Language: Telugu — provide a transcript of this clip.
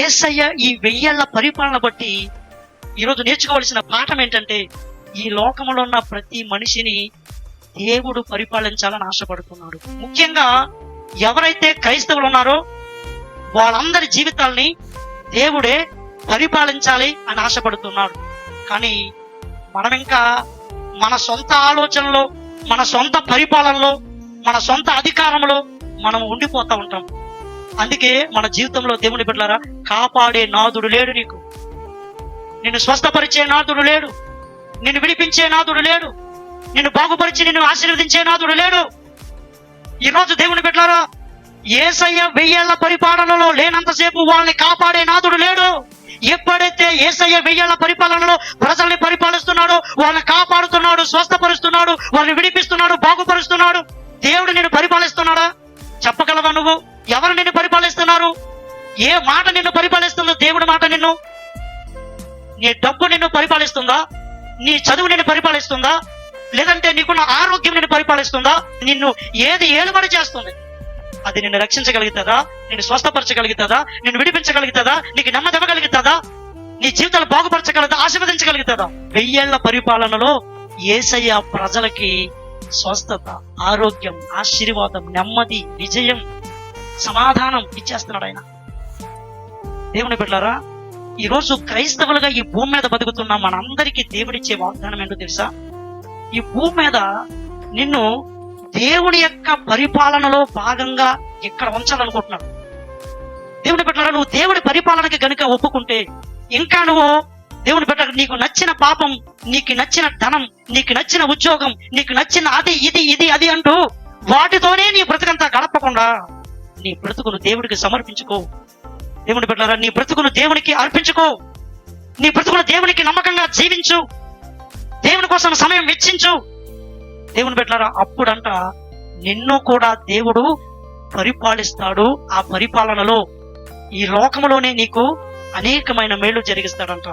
ఏసయ్య ఈ వెయ్యేళ్ళ పరిపాలన బట్టి ఈరోజు నేర్చుకోవాల్సిన పాఠం ఏంటంటే ఈ లోకంలో ఉన్న ప్రతి మనిషిని దేవుడు పరిపాలించాలని ఆశపడుతున్నాడు. ముఖ్యంగా ఎవరైతే క్రైస్తవులు ఉన్నారో వాళ్ళందరి జీవితాల్ని దేవుడే పరిపాలించాలి అని ఆశపడుతున్నాడు. కానీ మనం ఇంకా మన సొంత ఆలోచనలో మన సొంత పరిపాలనలో మన సొంత అధికారంలో మనం ఉండిపోతూ ఉంటాం. అందుకే మన జీవితంలో దేవుని బిడ్డలారా కాపాడే నాదుడు లేడు నీకు. నిన్ను స్వస్థపరిచే నాదుడు లేడు. నిన్ను విడిపించే నాదుడు లేడు. నిన్ను బాగుపరిచి నిన్ను ఆశీర్వదించే నాదుడు లేడు. ఈరోజు దేవుని బిడ్డలారా ఏసయ్య వెయ్యేళ్ళ పరిపాలనలో లేనంతసేపు వాళ్ళని కాపాడే నాదుడు లేడు. ఎప్పుడైతే ఏసయ్య వెయ్యేళ్ళ పరిపాలనలో ప్రజల్ని పరిపాలిస్తున్నాడు వాళ్ళని కాపాడుతున్నాడు స్వస్థపరుస్తున్నాడు వాళ్ళని విడిపిస్తున్నాడు బాగుపరుస్తున్నాడు దేవుడు నిన్ను పరిపాలిస్తున్నాడా? చెప్పగలవా నువ్వు? ఎవరు నిన్ను పరిపాలిస్తున్నారు? ఏ మాట నిన్ను పరిపాలిస్తుందో దేవుడి మాట నిన్ను? నీ డబ్బు నిన్ను పరిపాలిస్తుందా? నీ చదువు నిన్ను పరిపాలిస్తుందా? లేదంటే నీకున్న ఆరోగ్యం నిన్ను పరిపాలిస్తుందా? నిన్ను ఏది ఏలుబడి చేస్తుంది? అది నిన్ను రక్షించగలుగుతుందా? నిన్ను స్వస్థపరచగలుగుతుందా? నిన్ను విడిపించగలుగుతుందా? నీకు నెమ్మది ఇవ్వగలుగుతుందా? నీ జీవితాలు బాగుపరచగలదా ఆశీర్వదించగలుగుతుందా? వెయ్యేళ్ళ పరిపాలనలో ఏసయ్య ప్రజలకి స్వస్థత ఆరోగ్యం ఆశీర్వాదం నెమ్మది విజయం సమాధానం ఇచ్చేస్తున్నాడు ఆయన. దేవుని బిడ్డారా ఈ రోజు క్రైస్తవులుగా ఈ భూమి మీద బతుకుతున్న మనందరికీ దేవుడిచ్చే వాగ్దానం ఏంటో తెలుసా? ఈ భూమి మీద నిన్ను దేవుని యొక్క పరిపాలనలో భాగంగా ఇక్కడ ఉంచాలనుకుంటున్నాడు? దేవుని బిడ్డలారా నువ్వు దేవుడి పరిపాలనకి గనుక ఒప్పుకుంటే ఇంకా నువ్వు దేవుని బిడ్డ నీకు నచ్చిన పాపం నీకు నచ్చిన ధనం నీకు నచ్చిన ఉద్యోగం నీకు నచ్చిన అది ఇది ఇది అది అంటూ వాటితోనే నీ బ్రతుకంతా గడపకుండా నీ బ్రతుకును దేవుడికి సమర్పించుకో. దేవుని పెట్టారా నీ బ్రతుకును దేవునికి అర్పించుకో. నీ బ్రతుకును దేవునికి నమ్మకంగా జీవించు. దేవుని కోసం సమయం వెచ్చించు. దేవుని పెట్టారా అప్పుడంట నిన్ను కూడా దేవుడు పరిపాలిస్తాడు ఆ పరిపాలనలో. ఈ లోకములోనే నీకు అనేకమైన మేళ్ళు జరిగిస్తాడంట.